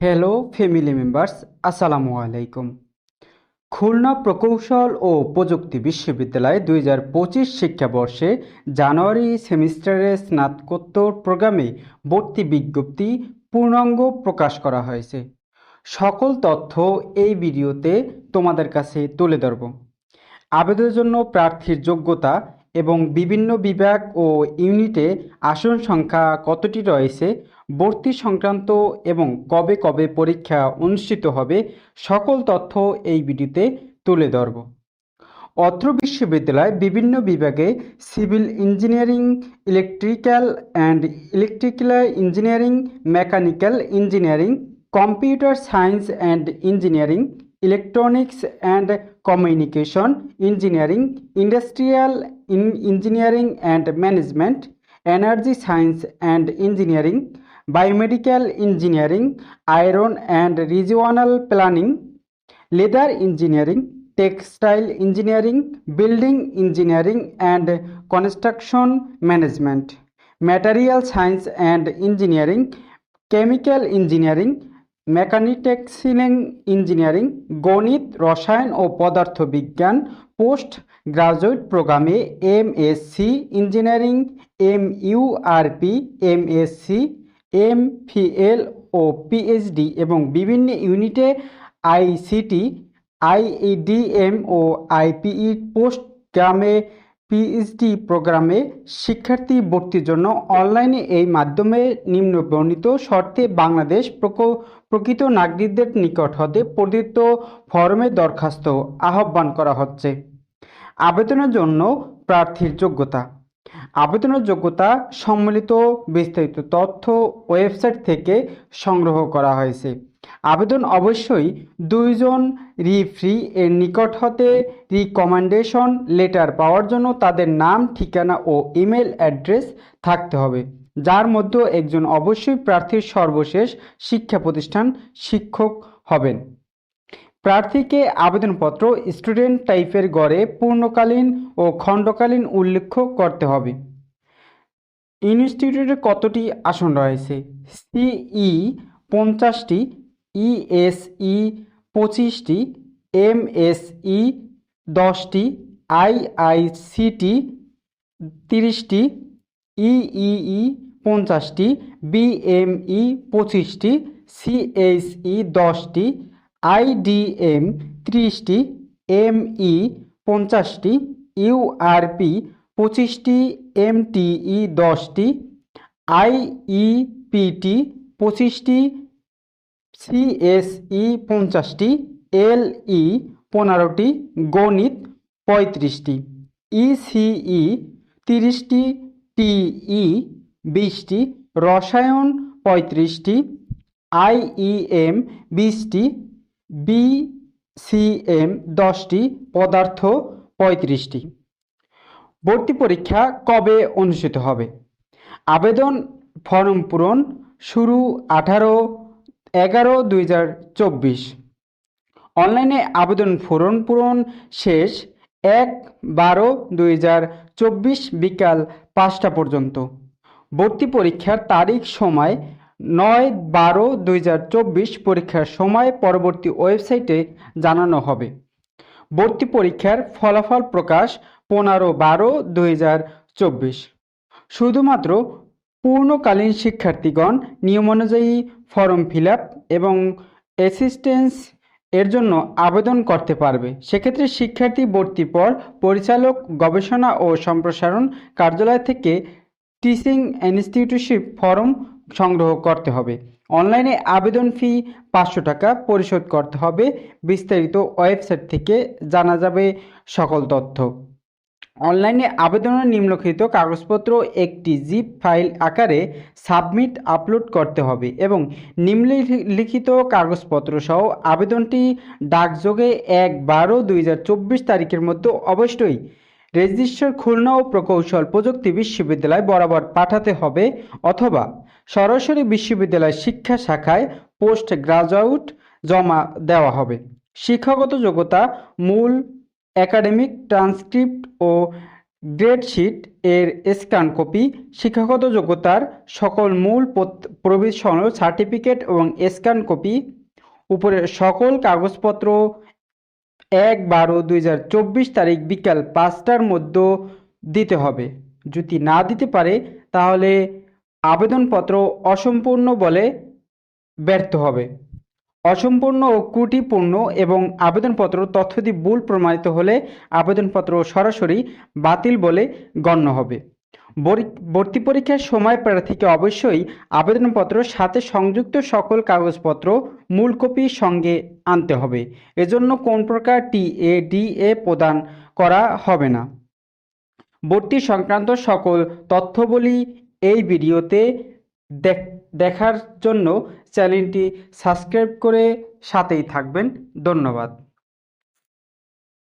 Hello family members আসসালামু আলাইকুম। খুলনা প্রকৌশল ও প্রযুক্তি বিশ্ববিদ্যালয় দুই হাজার পঁচিশ শিক্ষাবর্ষে জানুয়ারি সেমিস্টারে স্নাতকোত্তর প্রোগ্রামে ভর্তি বিজ্ঞপ্তি পূর্ণাঙ্গ প্রকাশ করা হয়েছে। সকল তথ্য এই ভিডিওতে তোমাদের কাছে তুলে ধরব। আবেদনের জন্য প্রার্থীর যোগ্যতা এবং বিভিন্ন বিভাগ ও ইউনিটে আসন সংখ্যা কতটি রয়েছে, ভর্তি সংক্রান্ত এবং কবে কবে পরীক্ষা অনুষ্ঠিত হবে, সকল তথ্য এই ভিডিওতে তুলে ধরব। অত্র বিশ্ববিদ্যালয় বিভিন্ন বিভাগে civil engineering, electrical and electrical engineering, mechanical engineering, computer science and engineering electronics and communication, engineering, industrial in engineering and management, energy science and engineering, biomedical engineering, iron and regional planning, leather engineering, textile engineering, building engineering and construction management, material science and engineering, chemical engineering, মেকানিটেক্সিলিং engineering, গণিত, রসায়ন ও পদার্থ বিজ্ঞান post graduate প্রোগ্রামে MSc engineering, M URP MSc M phil ও PhD এবং বিভিন্ন ইউনিটে আইসিটি আইইডিএম ও আইপিই পোস্ট গ্রামে পিএইচডি প্রোগ্রামে শিক্ষার্থী ভর্তির জন্য অনলাইনে এই মাধ্যমে নিম্ন বর্ণিত শর্তে বাংলাদেশ প্রকৃত নাগরিকদের নিকট হতে প্রদত্ত ফরমে দরখাস্ত আহ্বান করা হচ্ছে। আবেদনের জন্য প্রার্থীর যোগ্যতা। আবেদনের যোগ্যতা সম্মিলিত বিস্তারিত তথ্য ওয়েবসাইট থেকে সংগ্রহ করা হয়েছে। আবেদন অবশ্যই দুইজন রিফ্রি এর নিকট হতে রিকমেন্ডেশন লেটার পাওয়ার জন্য তাদের নাম, ঠিকানা ও ইমেল অ্যাড্রেস থাকতে হবে, যার মধ্যে একজন অবশ্যই প্রার্থীর সর্বশেষ শিক্ষা প্রতিষ্ঠান শিক্ষক হবেন। প্রার্থীকে আবেদনপত্র স্টুডেন্ট টাইপের গড়ে পূর্ণকালীন ও খণ্ডকালীন উল্লেখ করতে হবে। ইনস্টিটিউটে কতটি আসন রয়েছে? সিই পঞ্চাশটি ইএসই পঁচিশটি এমএসই দশটি আইআইসিটি তিরিশটি ইইই পঞ্চাশটি বিএমই পঁচিশটি সিএইচই দশটি আইডিএম ত্রিশটি এমই পঞ্চাশটি ইউআরপি পঁচিশটি এমটিই দশটি আইইপিটি পঁচিশটি সিএসই পঞ্চাশটি এলই পনেরোটি, গণিত পঁয়ত্রিশটি ইসিই তিরিশটি টিই বিশটি, রসায়ন পঁয়ত্রিশটি আইইএম বিশটি বিসিএম দশটি, পদার্থ পঁয়ত্রিশটি। ভর্তি পরীক্ষা কবে অনুষ্ঠিত হবে? আবেদন ফর্ম পূরণ শুরু আঠারো এগারো দুই অনলাইনে আবেদন ফর্ম পূরণ শেষ এক বারো দুই বিকাল পাঁচটা পর্যন্ত। ভর্তি পরীক্ষার তারিখ সময় নয় বারো দুই পরীক্ষার সময় পরবর্তী ওয়েবসাইটে জানানো হবে। ভর্তি পরীক্ষার ফলাফল প্রকাশ পনেরো বারো দুই শুধুমাত্র পূর্ণকালীন শিক্ষার্থীগণ নিয়ম অনুযায়ী ফর্ম ফিল এবং অ্যাসিস্ট্যান্স এর জন্য আবেদন করতে পারবে। সেক্ষেত্রে শিক্ষার্থী ভর্তির পর পরিচালক, গবেষণা ও সম্প্রসারণ কার্যালয় থেকে টিচিং ইনস্টিটিউটশিপ ফর্ম সংগ্রহ করতে হবে। অনলাইনে আবেদন ফি পাঁচশো টাকা পরিশোধ করতে হবে। বিস্তারিত ওয়েবসাইট থেকে জানা যাবে সকল তথ্য। অনলাইনে আবেদনের নিম্নলিখিত কাগজপত্র, একটি জিপ ফাইল আকারে সাবমিট আপলোড করতে হবে এবং নিম্নলিখিত কাগজপত্র সহ আবেদনটি ডাকযোগে এক বারো দুই চব্বিশ তারিখের মধ্যে অবশ্যই রেজিস্টার খুলনা ও প্রকৌশল প্রযুক্তি বিশ্ববিদ্যালয় বরাবর পাঠাতে হবে অথবা সরাসরি বিশ্ববিদ্যালয় শিক্ষা শাখায় পোস্ট গ্রাজুয়েট জমা দেওয়া হবে। শিক্ষাগত যোগ্যতা মূল একাডেমিক ট্রান্সক্রিপ্ট ও গ্রেডশিট এর স্ক্যান কপি, শিক্ষাগত যোগ্যতার সকল মূল পত- প্রবেশ সার্টিফিকেট এবং স্ক্যান কপি উপরের সকল কাগজপত্র, এক বারো দুই তারিখ বিকাল পাঁচটার মধ্যে দিতে হবে। যদি না দিতে পারে, তাহলে আবেদনপত্র অসম্পূর্ণ বলে ব্যর্থ হবে। অসম্পূর্ণ ও ত্রুটিপূর্ণ এবং আবেদনপত্র তথ্যদি ভুল প্রমাণিত হলে আবেদনপত্র সরাসরি বাতিল বলে গণ্য হবে। ভর্তি পরীক্ষার সময় প্রার্থীকে অবশ্যই আবেদনপত্র সাথে সংযুক্ত সকল কাগজপত্র মূল কপি সঙ্গে আনতে হবে। এজন্য কোন প্রকার টি এ ডি এ প্রদান করা হবে না। ভর্তি সংক্রান্ত সকল তথ্যবলি এই ভিডিওতে দেখ- দেখার জন্য চ্যানেলটি সাবস্ক্রাইব করে সাথেই থাকবেন। ধন্যবাদ।